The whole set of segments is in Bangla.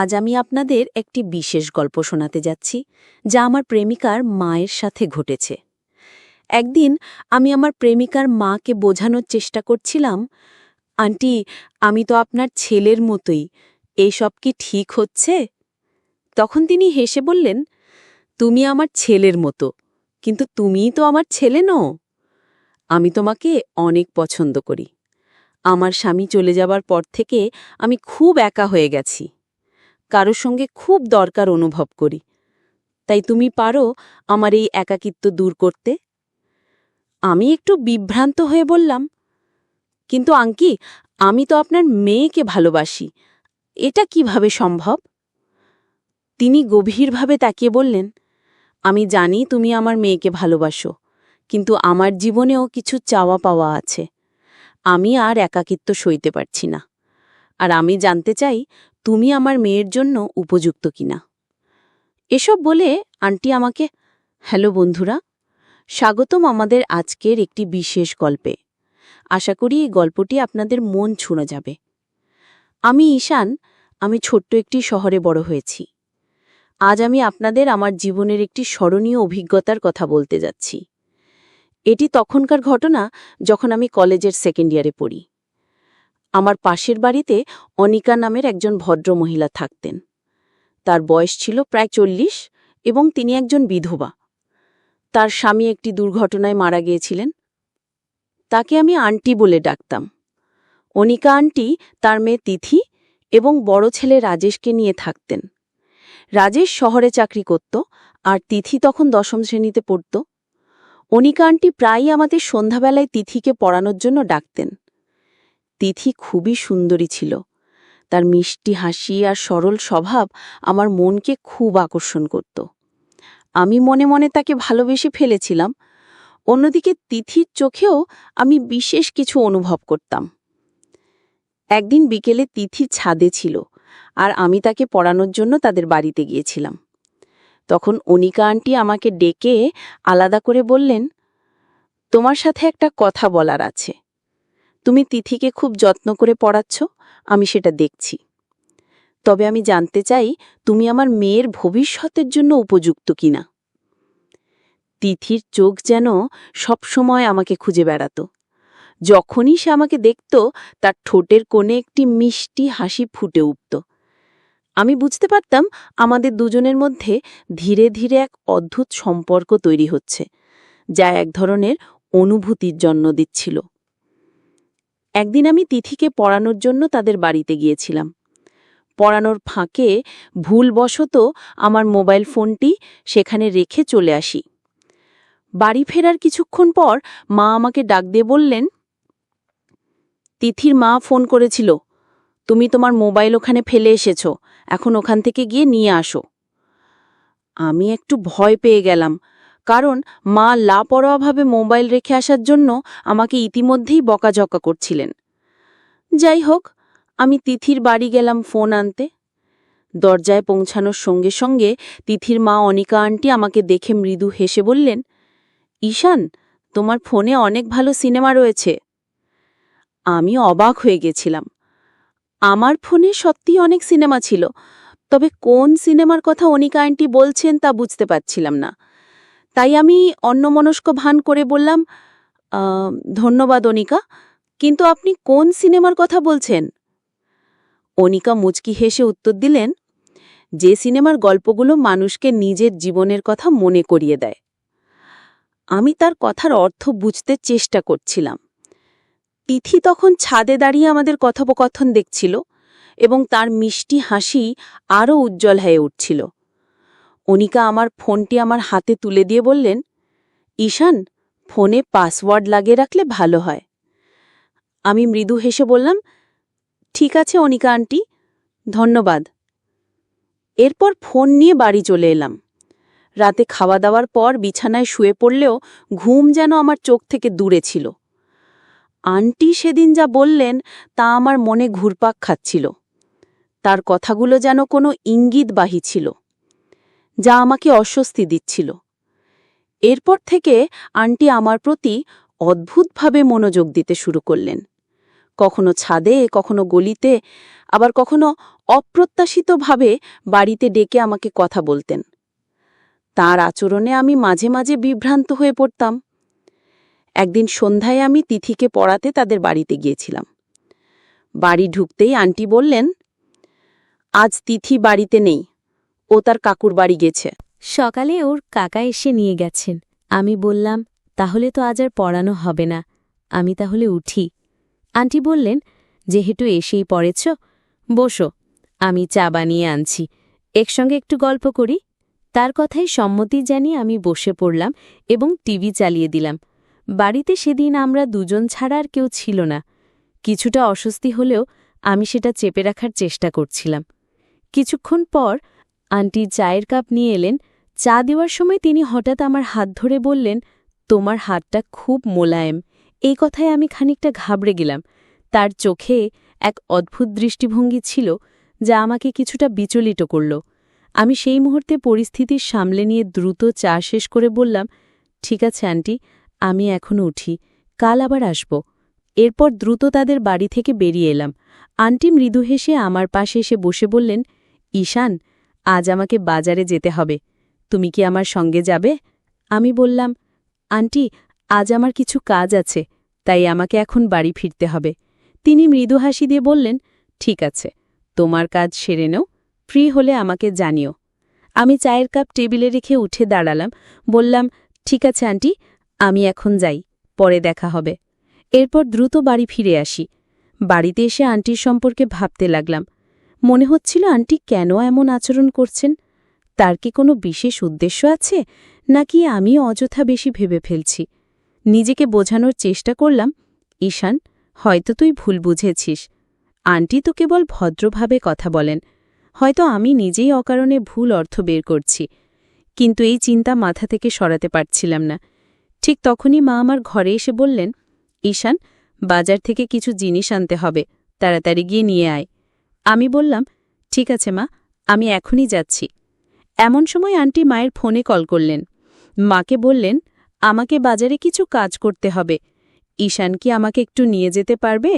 আজ আমি আপনাদের একটি বিশেষ গল্প শোনাতে যাচ্ছি, যা আমার প্রেমিকার মায়ের সাথে ঘটেছে। একদিন আমি আমার প্রেমিকার মাকে বোঝানোর চেষ্টা করছিলাম, আন্টি, আমি তো আপনার ছেলের মতোই, এসব কি ঠিক হচ্ছে? তখন তিনি হেসে বললেন, তুমি আমার ছেলের মতো, কিন্তু তুমিই তো আমার ছেলে নও। আমি তোমাকে অনেক পছন্দ করি। আমার স্বামী চলে যাবার পর থেকে আমি খুব একা হয়ে গেছি। কারোর সঙ্গে খুব দরকার অনুভব করি। তাই তুমি পারো আমার এই একাকিত্ব দূর করতে। আমি একটু বিভ্রান্ত হয়ে বললাম, কিন্তু আঙ্কি আমি তো আপনার মেয়েকে ভালোবাসি। এটা কীভাবে সম্ভব? তিনি গভীরভাবে তাকিয়ে বললেন, আমি জানি তুমি আমার মেয়েকে ভালোবাসো, কিন্তু আমার জীবনেও কিছু চাওয়া পাওয়া আছে। আমি আর একাকিত্ব সইতে পারছি না। আর আমি জানতে চাই, তুমি আমার মেয়ের জন্য উপযুক্ত কিনা। এসব বলে আন্টি আমাকে, হ্যালো বন্ধুরা, স্বাগতম আমাদের আজকের একটি বিশেষ গল্পে। আশা করি এই গল্পটি আপনাদের মন ছুঁড়ে যাবে। আমি ঈশান, আমি ছোট্ট একটি শহরে বড় হয়েছি। আজ আমি আপনাদের আমার জীবনের একটি স্মরণীয় অভিজ্ঞতার কথা বলতে যাচ্ছি। এটি তখনকার ঘটনা যখন আমি কলেজের সেকেন্ড ইয়ারে পড়ি। আমার পাশের বাড়িতে অনিকা নামের একজন ভদ্র মহিলা থাকতেন। তার বয়স ছিল প্রায় চল্লিশ এবং তিনি একজন বিধবা। তার স্বামী একটি দুর্ঘটনায় মারা গিয়েছিলেন। তাকে আমি আন্টি বলে ডাকতাম। অনিকা আন্টি তার মেয়ে তিথি এবং বড় ছেলে রাজেশকে নিয়ে থাকতেন। রাজেশ শহরে চাকরি করত আর তিথি তখন দশম শ্রেণীতে পড়ত। অনিকা আন্টি প্রায়ই আমাদের সন্ধ্যাবেলায় তিথিকে পড়ানোর জন্য ডাকতেন। তিথি খুবই সুন্দরী ছিল। তার মিষ্টি হাসি আর সরল স্বভাব আমার মনকে খুব আকর্ষণ করত। আমি মনে মনে তাকে ভালোবেসে ফেলেছিলাম। অন্যদিকে তিথির চোখেও আমি বিশেষ কিছু অনুভব করতাম। একদিন বিকেলে তিথি ছাদে ছিল আর আমি তাকে পড়ানোর জন্য তাদের বাড়িতে গিয়েছিলাম। তখন অনিকা আন্টি আমাকে ডেকে আলাদা করে বললেন, তোমার সাথে একটা কথা বলার আছে। তুমি তিথিকে খুব যত্ন করে পড়াচ্ছ, আমি সেটা দেখছি। তবে আমি জানতে চাই, তুমি আমার মেয়ের ভবিষ্যতের জন্য উপযুক্ত কিনা? তিথির চোখ যেন সবসময় আমাকে খুঁজে বেড়াত। যখনই সে আমাকে দেখত, তার ঠোঁটের কোণে একটি মিষ্টি হাসি ফুটে উঠত। আমি বুঝতে পারতাম, আমাদের দুজনের মধ্যে ধীরে ধীরে এক অদ্ভুত সম্পর্ক তৈরি হচ্ছে, যা এক ধরনের অনুভূতির জন্ম দিচ্ছিল। একদিন আমি তিথিকে পড়ানোর জন্য তাদের বাড়িতে গিয়েছিলাম। পড়ানোর ফাঁকে ভুলবশত আমার মোবাইল ফোনটি সেখানে রেখে চলে আসি। বাড়ি ফেরার কিছুক্ষণ পর মা আমাকে ডাক দিয়ে বললেন, তিথির মা ফোন করেছিল। তুমি তোমার মোবাইল ওখানে ফেলে এসেছ। এখন ওখান থেকে গিয়ে নিয়ে আসো। আমি একটু ভয় পেয়ে গেলাম। কারণ মা লাপরোয়াভাবে মোবাইল রেখে আসার জন্য আমাকে ইতিমধ্যেই বকাঝকা করছিলেন। যাই হোক, আমি তিথির বাড়ি গেলাম ফোন আনতে। দরজায় পৌঁছানোর সঙ্গে সঙ্গে তিথির মা অনিকা আন্টি আমাকে দেখে মৃদু হেসে বললেন, ঈশান, তোমার ফোনে অনেক ভালো সিনেমা রয়েছে। আমি অবাক হয়ে গেছিলাম। আমার ফোনে সত্যিই অনেক সিনেমা ছিল, তবে কোন সিনেমার কথা অনিকা আন্টি বলছেন তা বুঝতে পারছিলাম না। তাই আমি অন্যমনস্ক ভান করে বললাম ধন্যবাদ অনিকা, কিন্তু আপনি কোন সিনেমার কথা বলছেন? অনিকা মুচকি হেসে উত্তর দিলেন, যে সিনেমার গল্পগুলো মানুষকে নিজের জীবনের কথা মনে করিয়ে দেয়। আমি তার কথার অর্থ বুঝতে চেষ্টা করছিলাম। তিথি তখন ছাদে দাঁড়িয়ে আমাদের কথোপকথন দেখছিল এবং তার মিষ্টি হাসি আরও উজ্জ্বল হয়ে উঠছিল। অনিকা আমার ফোনটি আমার হাতে তুলে দিয়ে বললেন, ঈশান, ফোনে পাসওয়ার্ড লাগিয়ে রাখলে ভালো হয়। আমি মৃদু হেসে বললাম, ঠিক আছে অনিকা আন্টি, ধন্যবাদ। এরপর ফোন নিয়ে বাড়ি চলে এলাম। রাতে খাওয়া দাওয়ার পর বিছানায় শুয়ে পড়লেও ঘুম যেন আমার চোখ থেকে দূরে ছিল। আন্টি সেদিন যা বললেন তা আমার মনে ঘুরপাক খাচ্ছিল। তার কথাগুলো যেন কোনো ইঙ্গিতবাহী ছিল। যা আমাকে অস্বস্তি দিচ্ছিল। এরপর থেকে আন্টি আমার প্রতি অদ্ভুতভাবে মনোযোগ দিতে শুরু করলেন। কখনো ছাদে, কখনো গলিতে, আবার কখনো অপ্রত্যাশিতভাবে বাড়িতে ডেকে আমাকে কথা বলতেন। তার আচরণে আমি মাঝে মাঝে বিভ্রান্ত হয়ে পড়তাম। একদিন সন্ধ্যায় আমি তিথিকে পড়াতে তাদের বাড়িতে গিয়েছিলাম। বাড়ি ঢুকতেই আন্টি বললেন, আজ তিথি বাড়িতে নেই। ও তার কাকুর বাড়ি গেছে। সকালে ওর কাকা এসে নিয়ে গেছেন। আমি বললাম, তাহলে তো আজ আর পড়ানো হবে না। আমি তাহলে উঠি। আন্টি বললেন, যেহেতু এসেই পড়েছ, বসো, আমি চা বানিয়ে আনছি। একসঙ্গে একটু গল্প করি। তার কথাই সম্মতি জানিয়ে আমি বসে পড়লাম এবং টিভি চালিয়ে দিলাম। বাড়িতে সেদিন আমরা দুজন ছাড়া আর কেউ ছিল না। কিছুটা অস্বস্তি হলেও আমি সেটা চেপে রাখার চেষ্টা করছিলাম। কিছুক্ষণ পর আন্টি চায়ের কাপ নিয়ে এলেন। চা দেওয়ার সময় তিনি হঠাৎ আমার হাত ধরে বললেন, তোমার হাতটা খুব মোলায়েম। এই কথায় আমি খানিকটা ঘাবড়ে গেলাম। তার চোখে এক অদ্ভুত দৃষ্টিভঙ্গি ছিল যা আমাকে কিছুটা বিচলিত করল। আমি সেই মুহূর্তে পরিস্থিতি সামলে নিয়ে দ্রুত চা শেষ করে বললাম, ঠিক আছে আন্টি, আমি এখন উঠি, কাল আবার আসব। এরপর দ্রুত তাদের বাড়ি থেকে বেরিয়ে এলাম। আন্টি মৃদু হেসে আমার পাশে এসে বসে বললেন, ঈশান আজ আমাকে বাজারে যেতে হবে। তুমি কি আমার সঙ্গে যাবে? আমি বললাম, আন্টি, আজ আমার কিছু কাজ আছে, তাই আমাকে এখন বাড়ি ফিরতে হবে। তিনি মৃদু হাসি দিয়ে বললেন, ঠিক আছে, তোমার কাজ সেরে নেও, ফ্রি হলে আমাকে জানিও। আমি চায়ের কাপ টেবিলে রেখে উঠে দাঁড়ালাম, বললাম, ঠিক আছে আন্টি, আমি এখন যাই, পরে দেখা হবে। এরপর দ্রুত বাড়ি ফিরে আসি। বাড়িতে এসে আন্টির সম্পর্কে ভাবতে লাগলাম। মনে হচ্ছিল আন্টি কেন এমন আচরণ করছেন? তার কি কোনো বিশেষ উদ্দেশ্য আছে? নাকি আমি অযথা বেশি ভেবে ফেলছি? নিজেকে বোঝানোর চেষ্টা করলাম, ঈশান, হয়তো তুই ভুল বুঝেছিস। আন্টি তো কেবল ভদ্রভাবে কথা বলেন। হয়তো আমি নিজেই অকারণে ভুল অর্থ বের করছি। কিন্তু এই চিন্তা মাথা থেকে সরাতে পারছিলাম না। ঠিক তখনই মা আমার ঘরে এসে বললেন, ঈশান, বাজার থেকে কিছু জিনিস আনতে হবে। তাড়াতাড়ি গিয়ে নিয়ে আয়। আমি বললাম, ঠিক আছে মা, আমি এখনই যাচ্ছি। এমন সময় আন্টি মায়ের ফোনে কল করলেন। মাকে বললেন, আমাকে বাজারে কিছু কাজ করতে হবে। ঈশান কি আমাকে একটু নিয়ে যেতে পারবে?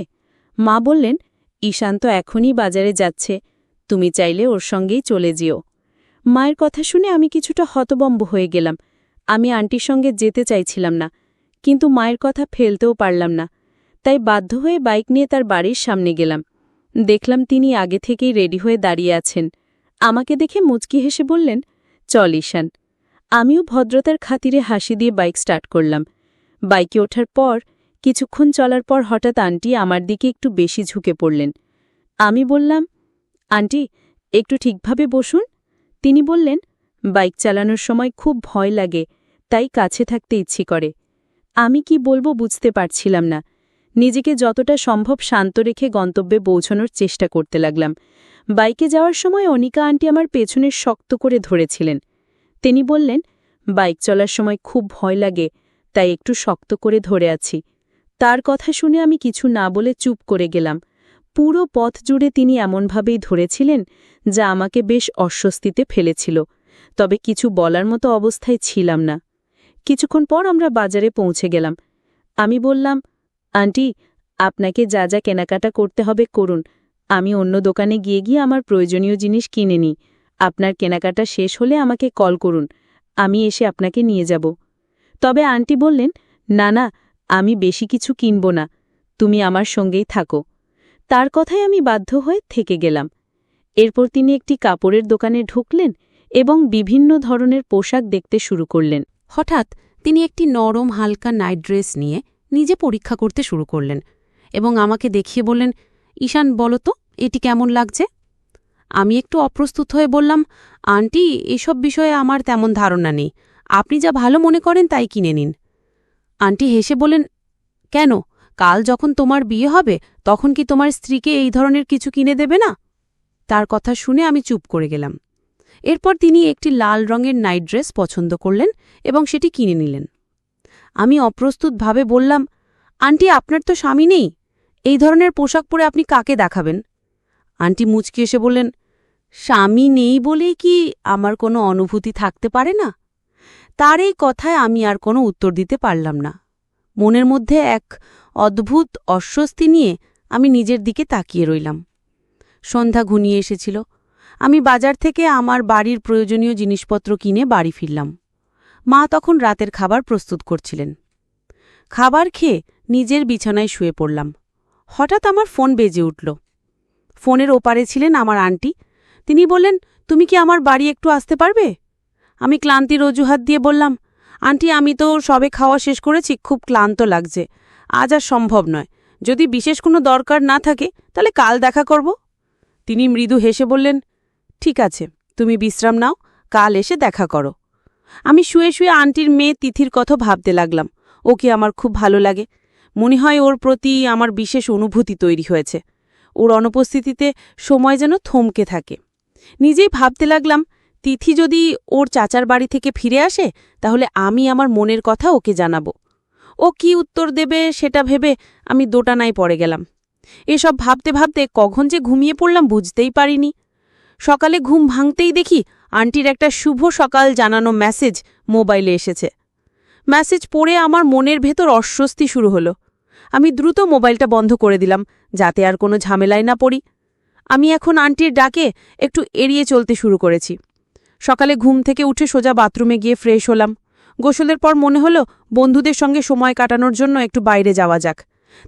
মা বললেন, ঈশান তো এখনই বাজারে যাচ্ছে। তুমি চাইলে ওর সঙ্গেই চলে যেও। মায়ের কথা শুনে আমি কিছুটা হতবম্ব হয়ে গেলাম। আমি আন্টির সঙ্গে যেতে চাইছিলাম না, কিন্তু মায়ের কথা ফেলতেও পারলাম না। তাই বাধ্য হয়ে বাইক নিয়ে তার বাড়ির সামনে গেলাম। দেখলাম তিনি আগে থেকেই রেডি হয়ে দাঁড়িয়ে আছেন। আমাকে দেখে মুচকি হেসে বললেন, চল ঈশান। আমিও ভদ্রতার খাতিরে হাসি দিয়ে বাইক স্টার্ট করলাম। বাইকে ওঠার পর, কিছুক্ষণ চলার পর হঠাৎ আন্টি আমার দিকে একটু বেশি ঝুঁকে পড়লেন। আমি বললাম, আন্টি, একটু ঠিকভাবে বসুন। তিনি বললেন, বাইক চালানোর সময় খুব ভয় লাগে, তাই কাছে থাকতে ইচ্ছে করে। আমি কি বলব বুঝতে পারছিলাম না। নিজেকে যতটা সম্ভব শান্ত রেখে গন্তব্যে পৌঁছানোর চেষ্টা করতে লাগলাম। বাইকে যাওয়ার সময় অনিকা আন্টি আমার পেছনে শক্ত করে ধরেছিলেন। তিনি বললেন, বাইক চলার সময় খুব ভয় লাগে, তাই একটু শক্ত করে ধরে আছি। তার কথা শুনে আমি কিছু না বলে চুপ করে গেলাম। পুরো পথ জুড়ে তিনি এমনভাবেই ধরেছিলেন, যা আমাকে বেশ অস্বস্তিতে ফেলেছিল। তবে কিছু বলার মতো অবস্থায় ছিলাম না। কিছুক্ষণ পর আমরা বাজারে পৌঁছে গেলাম। আমি বললাম আন্টি, আপনাকে যা যা কেনাকাটা করতে হবে করুন। আমি অন্য দোকানে গিয়ে গিয়ে আমার প্রয়োজনীয় জিনিস কিনে নিই। আপনার কেনাকাটা শেষ হলে আমাকে কল করুন। আমি এসে আপনাকে নিয়ে যাব। তবে আন্টি বললেন, না না, আমি বেশি কিছু কিনব না। তুমি আমার সঙ্গেই থাকো। তার কথায় আমি বাধ্য হয়ে থেকে গেলাম। এরপর তিনি একটি কাপড়ের দোকানে ঢুকলেন এবং বিভিন্ন ধরনের পোশাক দেখতে শুরু করলেন। হঠাৎ তিনি একটি নরম হালকা নাইট ড্রেস নিয়ে নিজে পরীক্ষা করতে শুরু করলেন এবং আমাকে দেখিয়ে বললেন, ঈশান, বলো তো, এটি কেমন লাগছে? আমি একটু অপ্রস্তুত হয়ে বললাম, আন্টি, এসব বিষয়ে আমার তেমন ধারণা নেই। আপনি যা ভালো মনে করেন তাই কিনে নিন। আন্টি হেসে বলেন কেন? কাল যখন তোমার বিয়ে হবে, তখন কি তোমার স্ত্রীকে এই ধরনের কিছু কিনে দেবে না? তার কথা শুনে আমি চুপ করে গেলাম। এরপর তিনি একটি লাল রঙের নাইট ড্রেস পছন্দ করলেন এবং সেটি কিনে নিলেন। আমি অপ্রস্তুতভাবে বললাম, আন্টি, আপনার তো স্বামী নেই। এই ধরনের পোশাক পরে আপনি কাকে দেখাবেন? আন্টি মুচকি এসে বললেন, স্বামী নেই বলেই কি আমার কোনো অনুভূতি থাকতে পারে না? তার এই কথায় আমি আর কোনো উত্তর দিতে পারলাম না। মনের মধ্যে এক অদ্ভুত অস্বস্তি নিয়ে আমি নিজের দিকে তাকিয়ে রইলাম। সন্ধ্যা ঘনিয়ে এসেছিল। আমি বাজার থেকে আমার বাড়ির প্রয়োজনীয় জিনিসপত্র কিনে বাড়ি ফিরলাম। মা তখন রাতের খাবার প্রস্তুত করছিলেন। খাবার খেয়ে নিজের বিছানায় শুয়ে পড়লাম। হঠাৎ আমার ফোন বেজে উঠল। ফোনের ওপারে ছিলেন আমার আন্টি। তিনি বললেন, তুমি কি আমার বাড়ি একটু আসতে পারবে? আমি ক্লান্তির অজুহাত দিয়ে বললাম, আন্টি, আমি তো সবে খাওয়া শেষ করেছি, খুব ক্লান্ত লাগছে। আজ আর সম্ভব নয়। যদি বিশেষ কোনো দরকার না থাকে, তাহলে কাল দেখা করব। তিনি মৃদু হেসে বললেন, ঠিক আছে, তুমি বিশ্রাম নাও, কাল এসে দেখা করো। আমি শুয়ে শুয়ে আন্টির মেয়ে তিথির কথা ভাবতে লাগলাম। ওকে আমার খুব ভালো লাগে। মনে হয় ওর প্রতি আমার বিশেষ অনুভূতি তৈরি হয়েছে। ওর অনুপস্থিতিতে সময় যেন থমকে থাকে। নিজেই ভাবতে লাগলাম, তিথি যদি ওর চাচার বাড়ি থেকে ফিরে আসে, তাহলে আমি আমার মনের কথা ওকে জানাব। ও কি উত্তর দেবে সেটা ভেবে আমি দোটানায় পড়ে গেলাম। এসব ভাবতে ভাবতে কখন যে ঘুমিয়ে পড়লাম বুঝতেই পারিনি। সকালে ঘুম ভাঙতেই দেখি আন্টির একটা শুভ সকাল জানানো মেসেজ মোবাইলে এসেছে। মেসেজ পড়ে আমার মনের ভেতর অস্বস্তি শুরু হলো। আমি দ্রুত মোবাইলটা বন্ধ করে দিলাম, যাতে আর কোনো ঝামেলায় না পড়ি। আমি এখন আন্টির ডাকে একটু এড়িয়ে চলতে শুরু করেছি। সকালে ঘুম থেকে উঠে সোজা বাথরুমে গিয়ে ফ্রেশ হলাম। গোসলের পর মনে হলো বন্ধুদের সঙ্গে সময় কাটানোর জন্য একটু বাইরে যাওয়া যাক।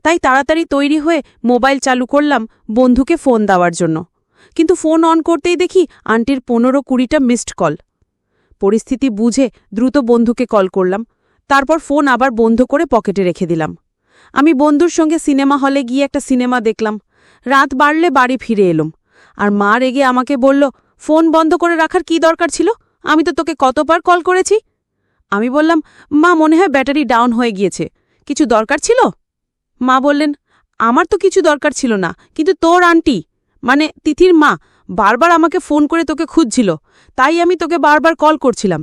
তাই তাড়াতাড়ি তৈরি হয়ে মোবাইল চালু করলাম বন্ধুকে ফোন দেওয়ার জন্য। কিন্তু ফোন অন করতেই দেখি আন্টির পনেরো কুড়িটা মিসড কল পরিস্থিতি বুঝে দ্রুত বন্ধুকে কল করলাম। তারপর ফোন আবার বন্ধ করে পকেটে রেখে দিলাম। আমি বন্ধুর সঙ্গে সিনেমা হলে গিয়ে একটা সিনেমা দেখলাম। রাত বাড়লে বাড়ি ফিরে এলুম। আর মা রেগে আমাকে বলল, ফোন বন্ধ করে রাখার কি দরকার ছিল? আমি তো তোকে কতবার কল করেছি? আমি বললাম, মা, মনে হয় ব্যাটারি ডাউন হয়ে গিয়েছে। কিছু দরকার ছিল? মা বললেন, আমার তো কিছু দরকার ছিল না, কিন্তু তোর আন্টি মানে তিথির মা বারবার আমাকে ফোন করে তোকে খুঁজছিল, তাই আমি তোকে বারবার কল করছিলাম।